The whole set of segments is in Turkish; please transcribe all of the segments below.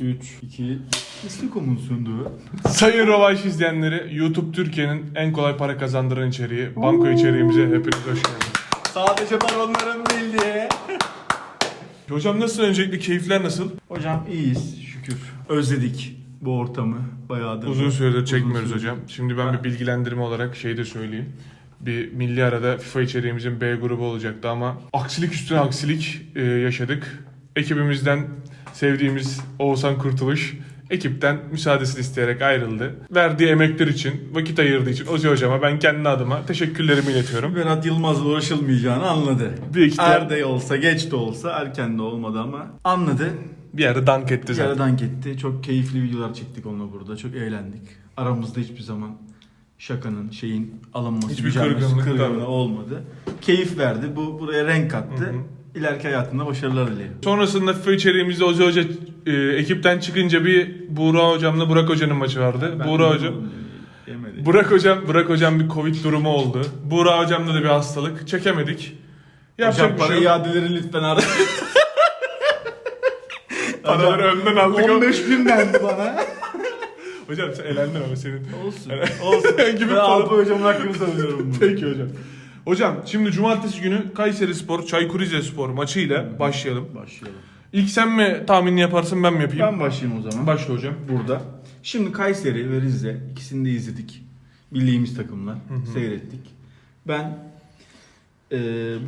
3, 2, İstikom'un sunduğu. Sayın Rövanş izleyenleri, YouTube Türkiye'nin en kolay para kazandıran içeriği, banko içeriğimize hepiniz hoş geldiniz. Sadece baronların bildiği. Hocam nasıl öncelikle keyifler nasıl? Hocam iyiyiz şükür. Özledik bu ortamı bayağıdır. Uzun süredir Uzun çekmiyoruz süredir. hocam. Şimdi ben Ha. bir bilgilendirme olarak şey de söyleyeyim. Bir milli arada FIFA içeriğimizin B grubu olacaktı ama aksilik üstüne aksilik e, yaşadık. Ekibimizden sevdiğimiz Oğuzhan Kurtuluş ekipten müsaadesini isteyerek ayrıldı. Verdiği emekler için, vakit ayırdığı için Ozi hocama ben kendi adıma teşekkürlerimi iletiyorum. Berat Yılmaz'la uğraşılmayacağını anladı. Büyük ihtimal- Er de olsa geç de olsa erken de olmadı ama anladı. Bir yerde dank etti zaten. Yaradan gitti. Çok keyifli videolar çektik onunla burada. Çok eğlendik. Aramızda hiçbir zaman şakanın, şeyin alınması, Hiçbir kırgınlık, kırgınlığı olmadı. Keyif verdi. Bu buraya renk kattı. Hı hı. İleriki hayatında başarılar dilerim. Sonrasında FIFA içeriğimizde Ozi Hoca e, ekipten çıkınca bir Buğra hocamla Burak hocanın maçı vardı. Buğra hocam Yemedi. Burak hocam Burak hocam bir Covid durumu oldu. Buğra hocamda da bir hastalık. Çekemedik. Yapacak Hocam bir para şey yok. iadeleri lütfen ara. Paraları önden aldık ama- 15 bin dendi bana. Hocam sen elendin ama senin. Olsun. Olsun. Gibi ben para- Alpay hocamın hakkını savunuyorum. Peki hocam. Hocam şimdi cumartesi günü Kayseri Spor, Çaykur Rizespor maçıyla başlayalım. Başlayalım. İlk sen mi tahminini yaparsın ben mi yapayım? Ben başlayayım o zaman. Başla hocam. burada. Şimdi Kayseri ve Rize ikisini de izledik. Bildiğimiz takımlar. Seyrettik. Ben e,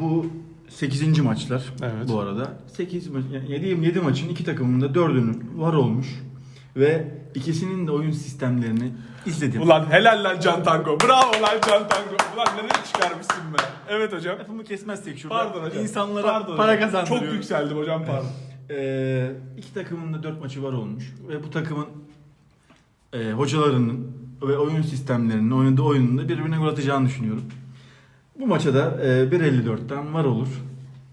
bu 8. maçlar Evet. bu arada. 8 maç, yani 7, 7 maçın iki takımın da 4'ünün var olmuş. Ve ikisinin de oyun sistemlerini izledim. Ulan helal lan Can Tango. Bravo lan Can Tango. Ulan nereye çıkarmışsın be. Evet hocam. Lafımı kesmezsek şurada. Pardon hocam. İnsanlara Pardon para hocam. kazandırıyorum. Çok yükseldim hocam pardon. Ee, iki takımın da dört maçı var olmuş ve bu takımın e, hocalarının ve oyun sistemlerinin oynadığı oyununda birbirine gol atacağını düşünüyorum. Bu maça da e, 1.54'ten var olur.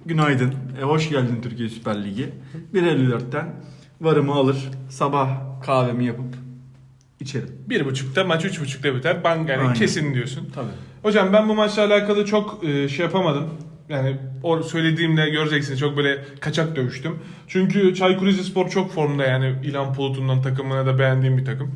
Günaydın, e, hoş geldin Türkiye Süper Ligi. 1.54'ten varımı alır, sabah kahvemi yapıp içerim. Bir buçukta maç üç buçukta biter. Ben yani Aynen. kesin diyorsun. Tabii. Hocam ben bu maçla alakalı çok e, şey yapamadım. Yani o söylediğimde göreceksiniz çok böyle kaçak dövüştüm. Çünkü Çaykur Rizespor çok formda yani İlhan Bulut'undan takımına da beğendiğim bir takım.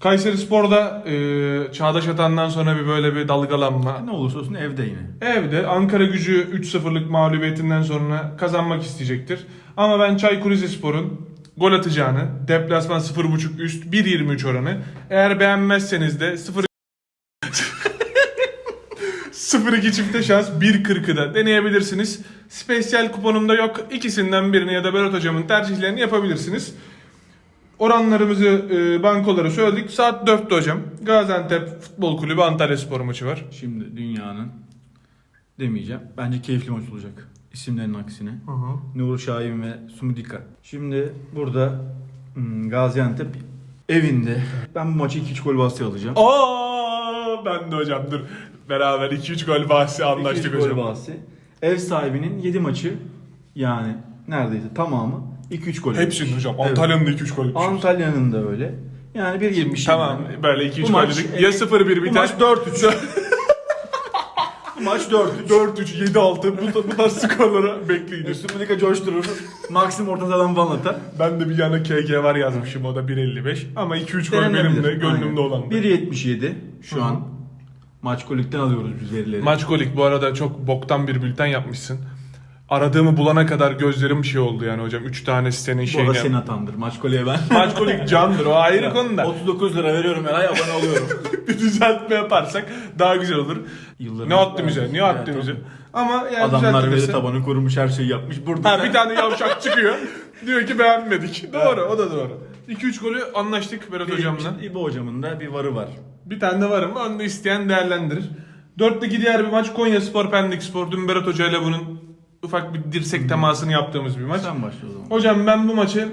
Kayseri Spor'da e, Çağdaş Atan'dan sonra bir böyle bir dalgalanma. Ne olursa olsun evde yine. Evde Ankara gücü 3-0'lık mağlubiyetinden sonra kazanmak isteyecektir. Ama ben Çaykur Rizespor'un gol atacağını, deplasman 0.5 üst 1.23 oranı. Eğer beğenmezseniz de 0 0-2 çifte şans 1.40'ı da deneyebilirsiniz. Spesyal kuponumda yok. İkisinden birini ya da Berat hocamın tercihlerini yapabilirsiniz. Oranlarımızı, e, bankoları söyledik. Saat 4'te hocam. Gaziantep Futbol Kulübü Antalya Spor maçı var. Şimdi dünyanın demeyeceğim. Bence keyifli maç olacak. İsimlerin aksine. Nur Şahin ve Sumudika. Şimdi burada hmm, Gaziantep evinde. Ben bu maçı 2-3 gol bahsi alacağım. Aa, ben de hocam dur. Beraber 2-3 gol bahsi anlaştık 2-3 hocam. gol bahsi. Ev sahibinin 7 maçı yani neredeyse tamamı 2-3 gol. Hepsinin hocam. Evet. Antalya'nın da 2-3 gol. Antalya'nın da öyle. Yani 1.70. Tamam yani. böyle 2-3 Bu gol maç- dedik. Ya 0-1 Bu biter. maç 4-3. maç 4-3. 4-3, 7-6 bu, bu tarz skorları bekleyin. Sumudika coşturur. Maxim orta sahadan falan atar. Ben de bir yana KG var yazmışım o da 1.55. Ama 2-3 gol benim de Denenebilir. gönlümde Aynen. olan. 1.77 şu an. Maç kolikten alıyoruz biz verileri. Maç golik bu arada çok boktan bir bülten yapmışsın. Aradığımı bulana kadar gözlerim şey oldu yani hocam. 3 tane senin Bu arada şeyine. seni atandır. Maç koliye ben. Maç golik candır o ayrı konuda. 39 lira veriyorum her ay abone oluyorum. bir düzeltme yaparsak daha güzel olur. Yılların- Ne attı bize? Ne Evet, attı bize? Ama yani Adamlar veri düzeltmesi- tabanı kurmuş her şeyi yapmış. Burada Ha bir tane yavşak çıkıyor. Diyor ki beğenmedik. Doğru o da doğru. 2-3 golü anlaştık Berat hocamla. işte İbo hocamın da bir varı var. Bir tane de var ama onu da isteyen değerlendirir. Dörtteki diğer bir maç Konya Spor Pendik Spor. Dün Berat Hoca ile bunun ufak bir dirsek temasını yaptığımız bir maç. Sen başla o zaman. Hocam ben bu maçı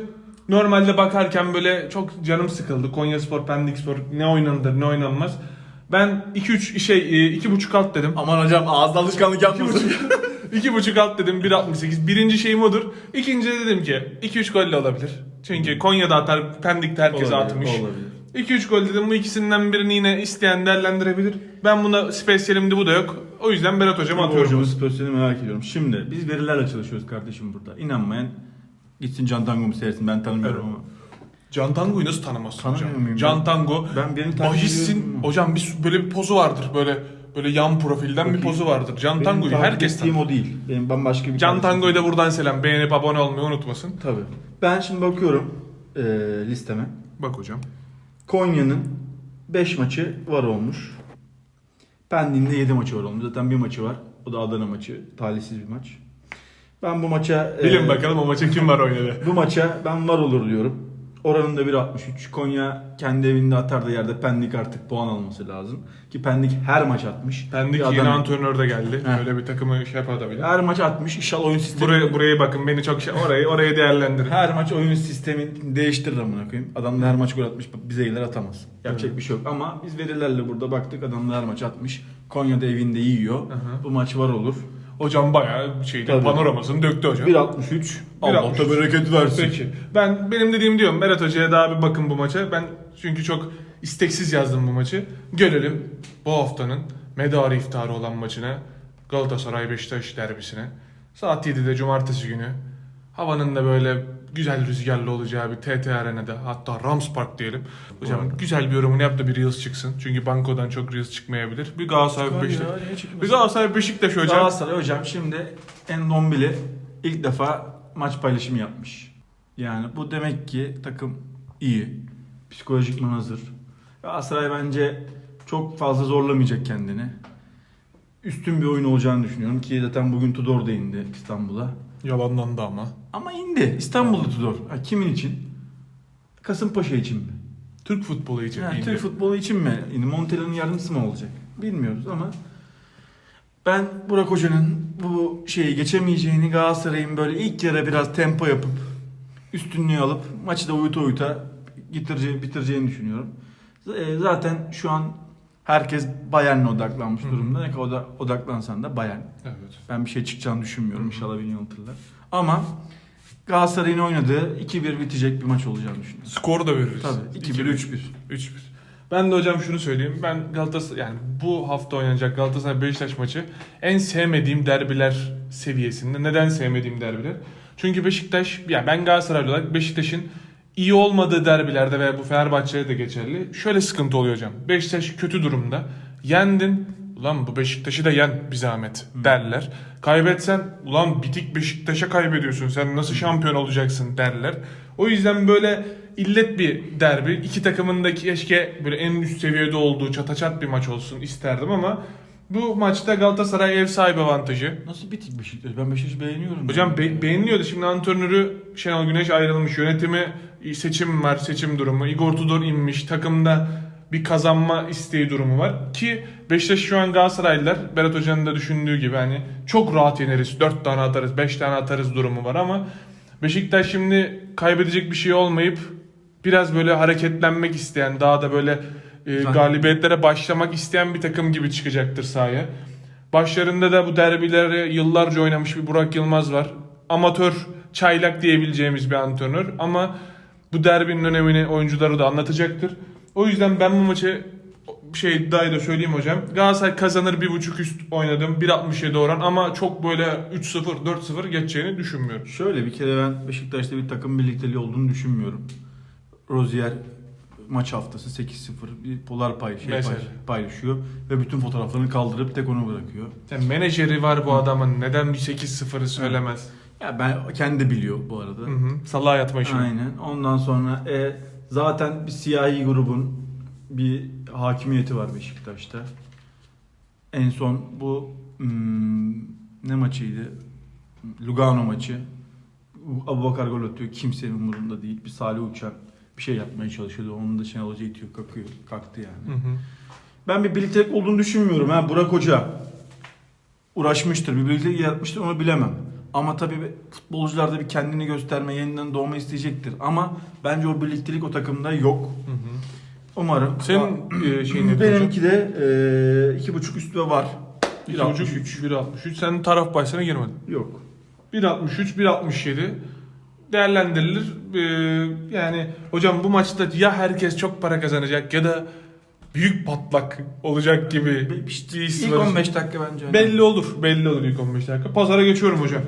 normalde bakarken böyle çok canım sıkıldı. Konya Spor Pendik Spor ne oynanır ne oynanmaz. Ben 2-3 şey 2.5 alt dedim. Aman hocam ağızda alışkanlık yapmasın. 2.5 alt dedim 1.68. Birinci şeyim odur. İkinci de dedim ki 2-3 golle olabilir. Çünkü Konya'da atar, Pendik'te herkes Olabilir, atmış. olabilir. 2-3 gol dedim bu ikisinden birini yine isteyen değerlendirebilir. Ben buna spesyalimdi bu da yok. O yüzden Berat hocam İbo atıyorum. hocamın spesiyelini merak ediyorum. Şimdi biz verilerle çalışıyoruz kardeşim burada. İnanmayan gitsin Can Tango'mu seyretsin ben tanımıyorum Evet. ama. Can Tango'yu nasıl tanımazsın Tanımıyor hocam? muyum Can ben? Tango Ben benim ediyorum. hocam bir böyle bir pozu vardır böyle böyle yan profilden bir pozu vardır. Can Benim Tango'yu herkes tanır. o değil. Benim bambaşka bir Can. Tango'ya da buradan selam. Beğenip abone olmayı unutmasın. Tabii. Ben şimdi bakıyorum e, listeme. Bak hocam. Konya'nın 5 maçı var olmuş. Pendik'in de 7 maçı var olmuş. Zaten bir maçı var. O da Adana maçı. Talihsiz bir maç. Ben bu maça... Bilin e, bakalım o maça kim var oynadı. Bu maça ben var olur diyorum. Oranın da 1.63. Konya kendi evinde atar da yerde Pendik artık puan alması lazım. Ki Pendik her maç atmış. Pendik Bir yeni antrenör de geldi. Heh. Böyle bir takımı şey yapabilir. Her maç atmış. İnşallah oyun sistemi... Buraya, buraya bakın beni çok şey orayı orayı değerlendirin. Her maç oyun sistemini değiştirir amına koyayım. Adam da her maç gol atmış. Bize iyiler atamaz. Yapacak bir şey yok. Ama biz verilerle burada baktık. Adam da her maç atmış. Konya'da evinde yiyor. Aha. Bu maç var olur. Hocam bayağı şeyde Tabii. panoramasını döktü hocam. 1.63. Allah da 1.63. bereket versin. Peki. Ben benim dediğim diyorum Berat Hoca'ya daha bir bakın bu maça. Ben çünkü çok isteksiz yazdım bu maçı. Görelim bu haftanın medarı iftarı olan maçına Galatasaray Beşiktaş derbisine. Saat 7'de cumartesi günü. Havanın da böyle güzel rüzgarlı olacağı bir TT Arena'da hatta Rams Park diyelim. Hocam güzel bir yorumunu yap da bir Reels çıksın. Çünkü bankodan çok Reels çıkmayabilir. Bir Galatasaray Beşiktaş. Bir Galatasaray Beşiktaş hocam. Galatasaray hocam şimdi Endombele ilk defa maç paylaşımı yapmış. Yani bu demek ki takım iyi. Psikolojikman hazır. Galatasaray bence çok fazla zorlamayacak kendini. Üstün bir oyun olacağını düşünüyorum ki zaten bugün Tudor da indi İstanbul'a. Yalanlandı ama. Ama indi. İstanbul'da Tudor. Ha, kimin için? Kasımpaşa için mi? Türk futbolu için indi. Türk futbolu için mi? Yani Montella'nın yardımcısı mı olacak? Bilmiyoruz ama ben Burak Hoca'nın bu şeyi geçemeyeceğini Galatasaray'ın böyle ilk yarı biraz tempo yapıp üstünlüğü alıp maçı da uyuta uyuta getireceğini, bitireceğini düşünüyorum. Z- e, Zaten şu an herkes Bayern'e odaklanmış Hı hı. durumda. Ne kadar oda- odaklansan da Bayern. Evet. Ben bir şey çıkacağını düşünmüyorum. Hı hı. İnşallah beni yanıltırlar. Ama Galatasaray'ın oynadığı 2-1 bitecek bir maç olacağını düşünüyorum. Skoru da veririz. Tabii 2-1 2-1. 3-1. 3-1. Ben de hocam şunu söyleyeyim. Ben Galatasaray yani bu hafta oynanacak Galatasaray Beşiktaş maçı en sevmediğim derbiler seviyesinde. Neden sevmediğim derbiler? Çünkü Beşiktaş ya ben Galatasaraylı olarak Beşiktaş'ın iyi olmadığı derbilerde veya bu Fenerbahçe'de de geçerli. Şöyle sıkıntı oluyor hocam. Beşiktaş kötü durumda. Yendin. Ulan bu Beşiktaş'ı da yen bir zahmet derler. Kaybetsen ulan bitik Beşiktaş'a kaybediyorsun. Sen nasıl şampiyon olacaksın derler. O yüzden böyle illet bir derbi. İki takımın da keşke böyle en üst seviyede olduğu çataçat bir maç olsun isterdim ama bu maçta Galatasaray ev sahibi avantajı. Nasıl bitik Beşiktaş? Ben Beşiktaş'ı beğeniyorum. Hocam be- beğeniliyordu. Şimdi antrenörü Şenol Güneş ayrılmış. Yönetimi seçim var, seçim durumu. Igor Tudor inmiş. Takımda bir kazanma isteği durumu var. Ki Beşiktaş şu an Galatasaraylılar Berat Hoca'nın da düşündüğü gibi hani çok rahat yeneriz. 4 tane atarız, 5 tane atarız durumu var ama Beşiktaş şimdi kaybedecek bir şey olmayıp biraz böyle hareketlenmek isteyen, daha da böyle e, galibiyetlere başlamak isteyen bir takım gibi çıkacaktır sahaya. Başlarında da bu derbileri yıllarca oynamış bir Burak Yılmaz var. Amatör, çaylak diyebileceğimiz bir antrenör ama bu derbinin önemini oyuncuları da anlatacaktır. O yüzden ben bu maçı şey daha da söyleyeyim hocam. Galatasaray kazanır 1.5 üst oynadım. 1.67 oran ama çok böyle 3-0, 4-0 geçeceğini düşünmüyorum. Şöyle bir kere ben Beşiktaş'ta bir takım birlikteliği olduğunu düşünmüyorum. Rozier maç haftası 8-0 bir polar pay şey Mesela. pay- paylaşıyor ve bütün fotoğraflarını kaldırıp tek onu bırakıyor. Yani menajeri var bu adamın. Neden bir 8-0'ı söylemez? Ya ben kendi de biliyor bu arada. Hı hı. Salağa yatma işi. Aynen. Ondan sonra e, zaten bir siyahi grubun bir hakimiyeti var Beşiktaş'ta. En son bu hmm, ne maçıydı? Lugano maçı. Abubakar gol atıyor. Kimsenin umurunda değil. Bir Salih Uçan bir şey yapmaya çalışıyordu. Onun da Şenol Hoca itiyor, kalkıyor. Kalktı yani. Hı hı. Ben bir birliktelik olduğunu düşünmüyorum. Ha Burak Hoca uğraşmıştır, bir birliktelik yaratmıştır onu bilemem. Ama tabii futbolcular da bir kendini gösterme, yeniden doğma isteyecektir. Ama bence o birliktelik o takımda yok. Hı hı. Umarım. Senin e, şeyin hocam? Benimki de e, iki buçuk üstü var. 1.63. 1.63. Sen taraf başlarına girmedin. Yok. 1.63, 1.67 değerlendirilir. Ee, yani hocam bu maçta ya herkes çok para kazanacak ya da büyük patlak olacak gibi bir İlk var. 15 dakika bence. önemli. Belli olur. Belli olur ilk 15 dakika. Pazara geçiyorum hocam.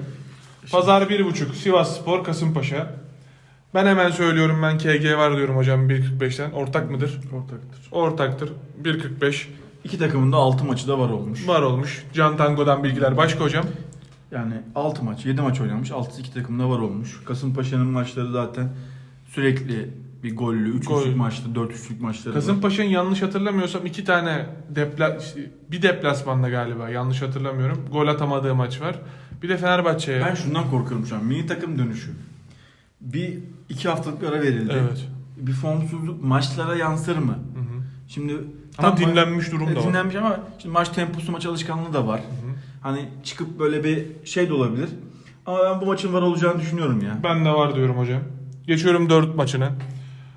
Pazar 1.5 Sivas Spor Kasımpaşa. Ben hemen söylüyorum ben KG var diyorum hocam 1.45'ten. Ortak mıdır? Ortaktır. Ortaktır. 1.45 İki takımın da 6 maçı da var olmuş. var olmuş. Can Tango'dan bilgiler. Başka hocam? Yani 6 maç, 7 maç oynamış. 6 iki takımda var olmuş. Kasımpaşa'nın maçları zaten sürekli bir gollü, 3 Gol. üçlük maçta, 4 üçlük maçları var. Kasımpaşa'nın yanlış hatırlamıyorsam iki tane depla işte bir deplasmanda galiba yanlış hatırlamıyorum. Gol atamadığı maç var. Bir de Fenerbahçe'ye. Ben şundan korkuyorum şu an. Milli takım dönüşü. Bir iki haftalık ara verildi. Evet. Bir formsuzluk maçlara yansır mı? Hı hı. Şimdi Ama tam dinlenmiş durum da var. dinlenmiş ama şimdi maç temposu, maç alışkanlığı da var. Hani çıkıp böyle bir şey de olabilir. Ama ben bu maçın var olacağını düşünüyorum ya. Ben de var diyorum hocam. Geçiyorum 4 maçına.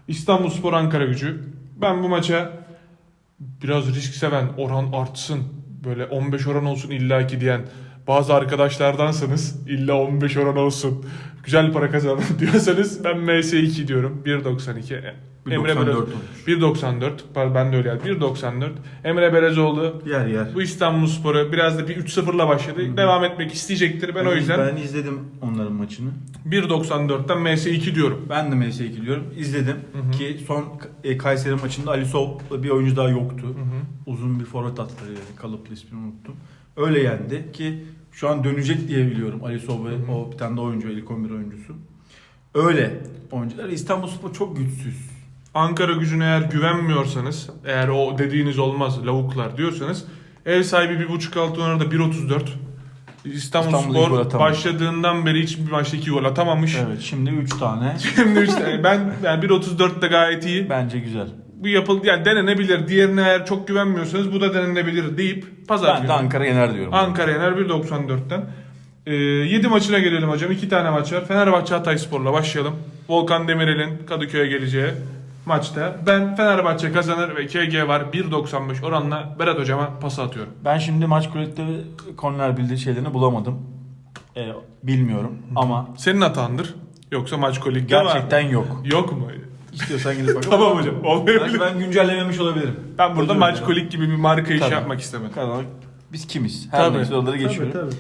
İstanbulspor Ankara gücü. Ben bu maça biraz risk seven oran artsın. Böyle 15 oran olsun illaki diyen bazı arkadaşlardansanız illa 15 oran olsun. Güzel para kazanın diyorsanız ben MS2 diyorum. 1.92. Emre 1.94 Belöz- olmuş. 1.94. Pardon ben de öyle geldi. 1.94. Emre Berezoğlu Yer yer. bu İstanbulspor'u biraz da bir 3-0'la başladı. Devam etmek isteyecektir. Ben o yüzden Ben izledim onların maçını. 1.94'ten MS2 diyorum. Ben de MS2 diyorum. İzledim Hı hı. ki son e, Kayseri maçında Ali Sov bir oyuncu daha yoktu. Hı hı. Uzun bir forvet attılar yani. Kalıplı ismini unuttum. Öyle yendi ki şu an dönecek diye biliyorum Ali hı. o bir tane de oyuncu, ilk 11 oyuncusu. Öyle oyuncular. İstanbulspor çok güçsüz. Ankara gücüne eğer güvenmiyorsanız, eğer o dediğiniz olmaz lavuklar diyorsanız ev sahibi 1.5 altı oynarda 1.34. İstanbul İstanbulspor atamamış. başladığından beri hiçbir maçta 2 gol atamamış. Evet şimdi 3 tane. Şimdi işte ben yani 1.34 de gayet iyi. Bence güzel. Bu yapıldı yani denenebilir. Diğerine eğer çok güvenmiyorsanız bu da denenebilir deyip pazar Ben günü de Ankara yener diyorum. Ankara yener 1.94'ten. Ee, 7 maçına gelelim hocam. 2 tane maç var. Fenerbahçe Hatayspor'la başlayalım. Volkan Demirel'in Kadıköy'e geleceği maçta. Ben Fenerbahçe kazanır ve KG var 1.95 oranla Berat hocama pas atıyorum. Ben şimdi maç kulüpleri korner bildiği şeylerini bulamadım. Ee, bilmiyorum ama Senin hatandır. Yoksa maç kolikte var mı? gerçekten yok. Yok mu? İstiyorsan gidip bakalım. Tamam hocam. Belki Olmayabilir. ben güncellememiş olabilirim. Ben burada Özür maç dilerim. kolik gibi bir marka işi Tabii. yapmak istemedim. Kanal biz kimiz? Her Tabii. neyse oraları geçiyorum.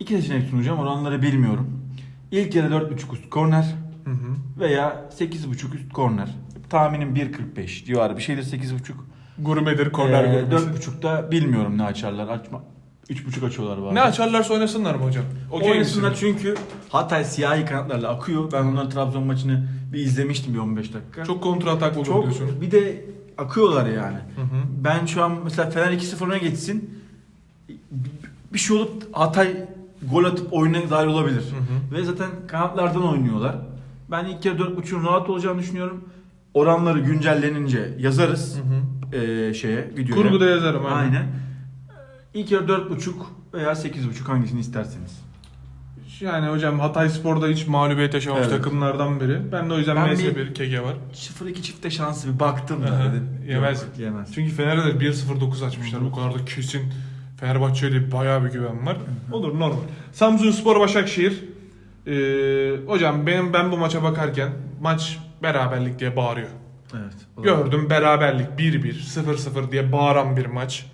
İki seçenek sunacağım. Oranları bilmiyorum. İlk yarı 4.5 üst korner Hı hı. veya 8.5 üst korner. Tahminim 1.45 civarı bir şeydir 8.5. Gurmedir, korner Ee, gurmesi. 4.5'da bilmiyorum ne açarlar. Açma. 3.5 açıyorlar bazen. Ne açarlarsa oynasınlar mı hocam? Okey Oynasınlar misin? çünkü Hatay siyahi kanatlarla akıyor. Ben onların Trabzon maçını bir izlemiştim bir 15 dakika. Çok kontra atak olur çok diyorsun. bir de akıyorlar yani. Hı hı. Ben şu an mesela Fener 2-0 öne geçsin. Bir şey olup Hatay gol atıp oyuna dahil olabilir. Hı hı. Ve zaten kanatlardan oynuyorlar. Ben ilk kere 4.5'un rahat olacağını düşünüyorum. Oranları güncellenince yazarız Hı hı. ee, şeye videoya. Kurguda yazarım abi. Aynen. İlk yarı 4.5 veya 8.5 hangisini isterseniz. Yani hocam Hatay Spor'da hiç mağlubiyet yaşamamış Evet. takımlardan biri. Ben de o yüzden Ben MS1 KG var. 0-2 çifte şansı bir baktım da Aha, dedim. yemez. Yok, yemez. Çünkü Fener'e de 1-0-9 açmışlar. Bu kadar da kesin Fenerbahçe'ye de bayağı bir güven var. Olur normal. Samsun Spor Başakşehir. Ee, hocam benim ben bu maça bakarken maç beraberlik diye bağırıyor. Evet. o da- Gördüm beraberlik 1-1, 0-0 diye bağıran bir maç.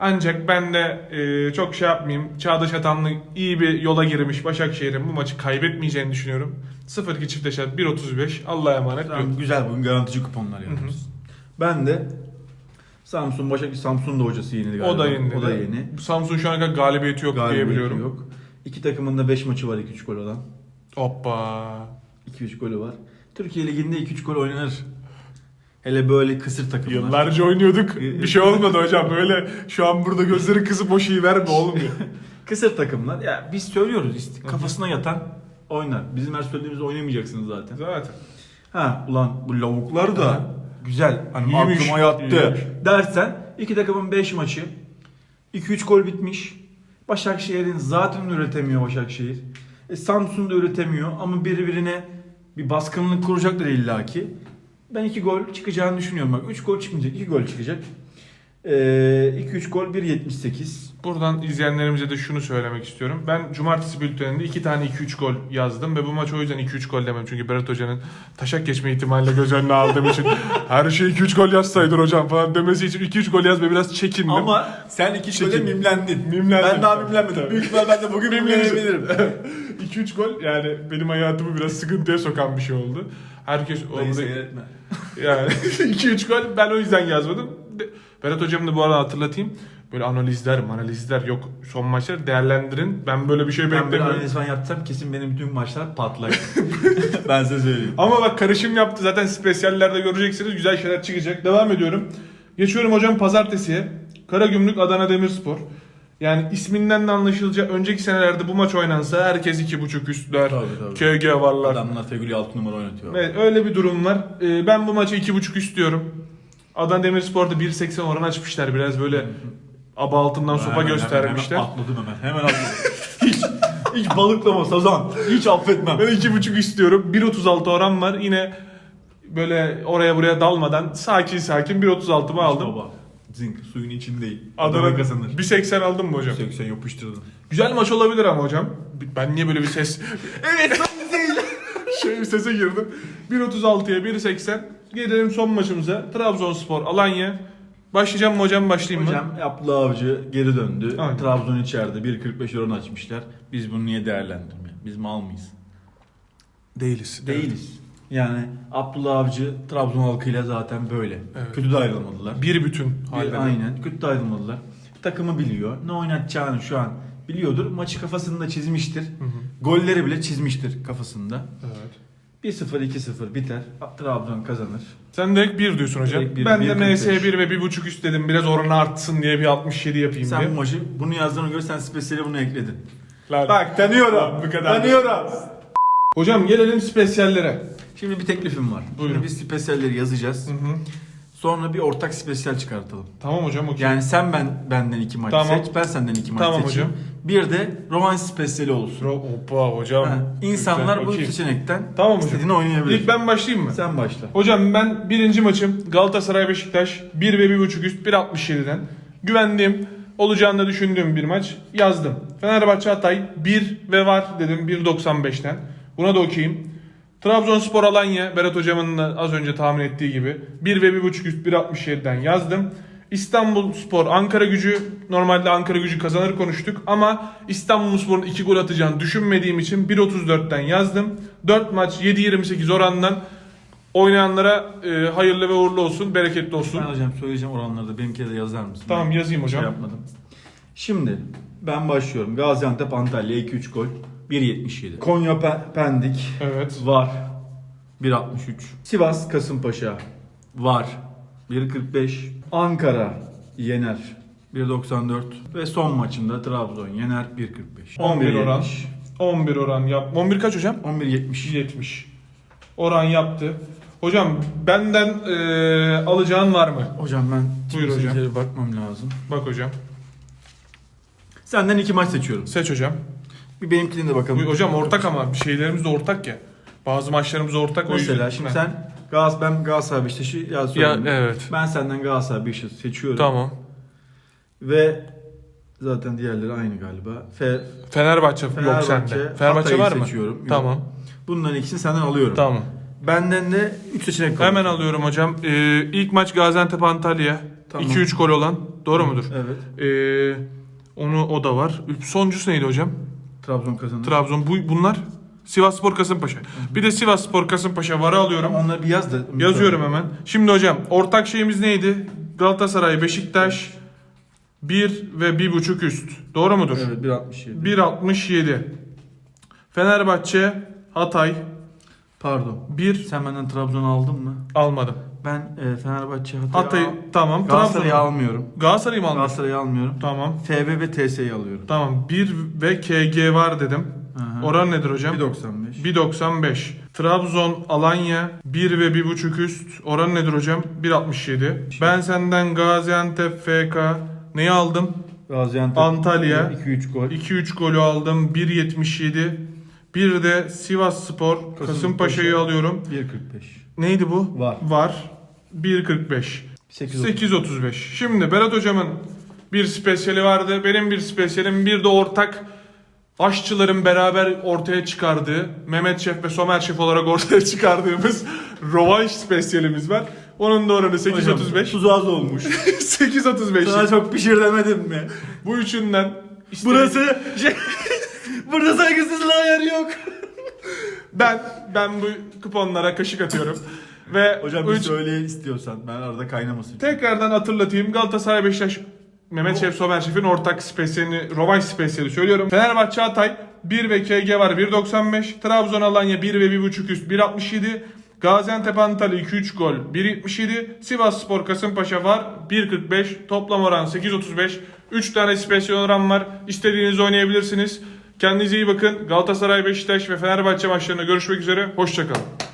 Ancak ben de e, çok şey yapmayayım. Çağdaş Atanlı iyi bir yola girmiş Başakşehir'in bu maçı kaybetmeyeceğini düşünüyorum. 0-2 çift şart 1-35 Allah'a emanet. Tamam, güzel bugün garantici kuponlar yapıyoruz. Ben de Samsun Başakşehir Samsun da hocası yenildi galiba. O da yeni. O da yeni. Samsun şu ana kadar galibiyeti yok Galibiyeti biliyorum. Yok. İki takımın da 5 maçı var 2-3 gol olan. Hoppa. 2-3 golü var. Türkiye Ligi'nde 2-3 gol oynanır. Hele böyle kısır takımlar. Yıllarca oynuyorduk. Bir şey olmadı hocam. Böyle şu an burada gözleri kızıp o şeyi verme olmuyor. Kısır takımlar. Ya biz söylüyoruz işte kafasına yatan oynar. Bizim her söylediğimiz oynamayacaksınız zaten. Zaten. Ha ulan bu lavuklar da güzel. Hani İyiymiş, aklıma yattı iyiymiş. dersen iki takımın 5 maçı 2-3 gol bitmiş. Başakşehir'in zaten üretemiyor Başakşehir. E, Samsun da üretemiyor ama birbirine bir baskınlık kuracaktır illaki. Ben 2 gol çıkacağını düşünüyorum. Bak 3 gol çıkmayacak, 2 gol çıkacak. 2-3 gol 1.78. Buradan izleyenlerimize de şunu söylemek istiyorum. Ben cumartesi bülteninde iki tane 2-3 gol yazdım ve bu maç o yüzden 2-3 gol demem. Çünkü Berat Hoca'nın taşak geçme ihtimaliyle göz önüne aldığım için her şey 2-3 gol yazsaydın hocam falan demesi için 2-3 gol yaz ve biraz çekindim. Ama sen iki şöyle Çekin. mimlendin. Mimlendim. Ben daha mimlenmedim. Büyük ihtimal ben de bugün mimlenebilirim. 2-3 gol yani benim hayatımı biraz sıkıntıya sokan bir şey oldu. Herkes Dayı seyretme. yani 2-3 gol ben o yüzden yazmadım. De- Berat hocam da bu arada hatırlatayım. Böyle analizler, analizler yok. Son maçları değerlendirin. Ben böyle bir şey Ben bir beklemiyorum. analiz falan yapsam kesin benim bütün maçlar patlak. ben size söyleyeyim. Ama bak karışım yaptı. Zaten spesiyallerde göreceksiniz. Güzel şeyler çıkacak. Devam ediyorum. Geçiyorum hocam pazartesiye. Karagümrük Adana Demirspor. Yani isminden de anlaşılacağı önceki senelerde bu maç oynansa herkes 2.5 üstler. Tabii, tabii. KG varlar. Adamlar Feguli 6 numara oynatıyor. Evet öyle bir durum var. Ee, ben bu maçı 2.5 istiyorum. Adana Demirspor'da 1.80 oran açmışlar. Biraz böyle aba altından sopa Hemen, göstermişler. Hemen atladım hemen. Hemen atladım. hiç, hiç balıklama Sazan. Hiç affetmem. Ben 2.5 istiyorum. 1.36 oran var. Yine böyle oraya buraya dalmadan sakin sakin 1.36'mı aldım. Baba. Zink suyun içindeyim. Adana Adana kazanır. 1.80 aldım mı hocam? 80 yapıştırdın. Güzel maç olabilir ama hocam. Ben niye böyle bir ses... evet son değil. şey bir sese girdim. 1.36'ya 1.80. Gelelim son maçımıza. Trabzonspor, Alanya. Başlayacağım mı hocam başlayayım mı? Hocam Yaplı Avcı geri döndü. Aynen. Trabzon içeride 1.45 oran açmışlar. Biz bunu niye değerlendirmeyelim? Biz mal mıyız? Değiliz. Değiliz. Yani Abdullah Avcı Trabzon halkıyla zaten böyle. Evet. Kötü de ayrılmadılar. Bir bütün Bir, aynen. Kötü de ayrılmadılar. Takımı biliyor. Ne oynatacağını şu an biliyordur. Maçı kafasında çizmiştir. Hı hı. Golleri bile çizmiştir kafasında. Evet. 1-0 2-0 biter. Trabzon kazanır. Sen direkt 1 diyorsun hocam. Direkt bir, ben de 1.45. MS1 ve 1.5 üst dedim. Biraz oranı artsın diye bir 67 yapayım Sen diye. bu maçı bunu yazdığına göre sen spesiyeli bunu ekledin. Lan- Bak tanıyorum. Lan bu kadar. Tanıyorum. Hocam gelelim spesiyallere. Şimdi bir teklifim var. Buyurun. Şimdi biz spesiyalleri yazacağız. Hı hı. Sonra bir ortak spesiyel çıkartalım. Tamam hocam okey. Yani sen ben benden iki maç Tamam. seç, ben senden iki maç Tamam seçeyim. hocam. Bir de roman spesiyeli olsun. Hoppa hocam. Ha, İnsanlar bu okey. seçenekten Tamam hocam. istediğini oynayabilir. İlk ben başlayayım mı? Sen başla. Hocam ben birinci maçım Galatasaray Beşiktaş 1 ve 1.5 üst 1.67'den güvendiğim olacağını düşündüğüm bir maç yazdım. Fenerbahçe Hatay 1 ve var dedim 1.95'ten. Buna da okeyim. Trabzonspor Alanya Berat hocamın da az önce tahmin ettiği gibi 1 ve 1.5 üst 1.67'den yazdım. İstanbul Spor Ankara gücü normalde Ankara gücü kazanır konuştuk ama İstanbul Spor'un 2 gol atacağını düşünmediğim için 1.34'ten yazdım. 4 maç 7.28 orandan oynayanlara e, hayırlı ve uğurlu olsun, bereketli olsun. Ben hocam söyleyeceğim oranları da benimki de yazar mısın? Tamam Ben yazayım hocam. Şey yapmadım. Şimdi ben başlıyorum. Gaziantep Antalya 2-3 gol 1.77. Konya Pe- Pendik Evet. var 1.63. Sivas Kasımpaşa var 1.45. Ankara yener 1.94 ve son maçında Trabzon yener 1.45. 11 oran. 11.70. 11 oran yap. 11 kaç hocam? 11.70. 70. Oran yaptı. Hocam benden e, alacağın var mı? Hocam ben Buyur hocam. temsilcilere bakmam lazım. Bak hocam. Senden iki maç seçiyorum. Seç hocam. Bir benimkine de bakalım. Hocam ortak ama bir şeylerimiz de ortak ya. Bazı maçlarımız ortak o yüzden. Mesela şimdi Ha. sen Gaz ben Galatasaray Beşiktaş'ı Ya yazıyorum. evet. Ben senden Galatasaray Beşiktaş'ı seçiyorum. Tamam. Ve zaten diğerleri aynı galiba. Fe, Fenerbahçe, yok Fenerbahçe, sende. Fenerbahçe Hatay'ı var mı? seçiyorum. Yok. Tamam. bunların ikisini senden alıyorum. Tamam. Benden de 3 seçenek kaldı. Hemen alıyorum hocam. Ee, ilk maç Gaziantep Antalya. Tamam. 2-3 gol olan. Doğru mudur? Evet. Ee, onu o da var. Sonuncusu neydi hocam? Trabzon kazanır. Trabzon. Bu bunlar Sivasspor Kasımpaşa. Bir de Sivasspor Kasımpaşa varı alıyorum. Onları bir yaz da. Yazıyorum hemen. Şimdi hocam ortak şeyimiz neydi? Galatasaray, Beşiktaş 1 ve 1.5 üst. Doğru mudur? Evet 1.67. 1.67. Fenerbahçe, Hatay Pardon. 1 Sen benden Trabzon aldın mı? almadım. Ben e, Fenerbahçe Hatay, Hatay tamam. Galatasaray'ı Trabzon'u- almıyorum. Galatasaray'ı mı aldın? Galatasaray'ı almıyorum. Tamam. TB ve TS'yi alıyorum. Tamam. 1 ve KG var dedim. Aha. Oran nedir hocam? 1.95. 1.95. Trabzon, Alanya 1 ve 1.5 üst. Oran nedir hocam? 1.67. Ben senden Gaziantep FK neyi aldım? Gaziantep. Antalya. 2-3 gol. 2-3 golü aldım. 1.77. Bir de Sivas Spor Kasımpaşa'yı alıyorum. 1.45. Neydi bu? Var. Var. 1.45. 8 8.35. Şimdi Berat hocamın bir spesiyeli vardı. Benim bir spesiyelim bir de ortak aşçıların beraber ortaya çıkardığı Mehmet Şef ve Somer Şef olarak ortaya çıkardığımız rovanş spesiyelimiz var. Onun da oranı 8.35. Tuzu az olmuş. 8.35. Sana çok pişir demedim mi? Bu üçünden Burası. Burada saygısızlığa yer yok. Ben ben bu kuponlara kaşık atıyorum. Ve Hocam bu bir üç- söyle istiyorsan. Ben arada kaynamasın. Tekrardan hatırlatayım. Galatasaray Beşiktaş Mehmet Şef Somer Şef'in ortak spesiyelini, rovanş spesiyeli söylüyorum. Fenerbahçe Hatay 1 ve KG var 1.95. Trabzon Alanya 1 ve 1.5 üst 1.67. Gaziantep Antalya 2-3 gol 1.77. Sivas Spor Kasımpaşa var 1.45. Toplam oran 8.35. 3 tane spesiyel oran var. İstediğinizi oynayabilirsiniz. Kendinize iyi bakın. Galatasaray, Beşiktaş ve Fenerbahçe maçlarında görüşmek üzere. Hoşçakalın.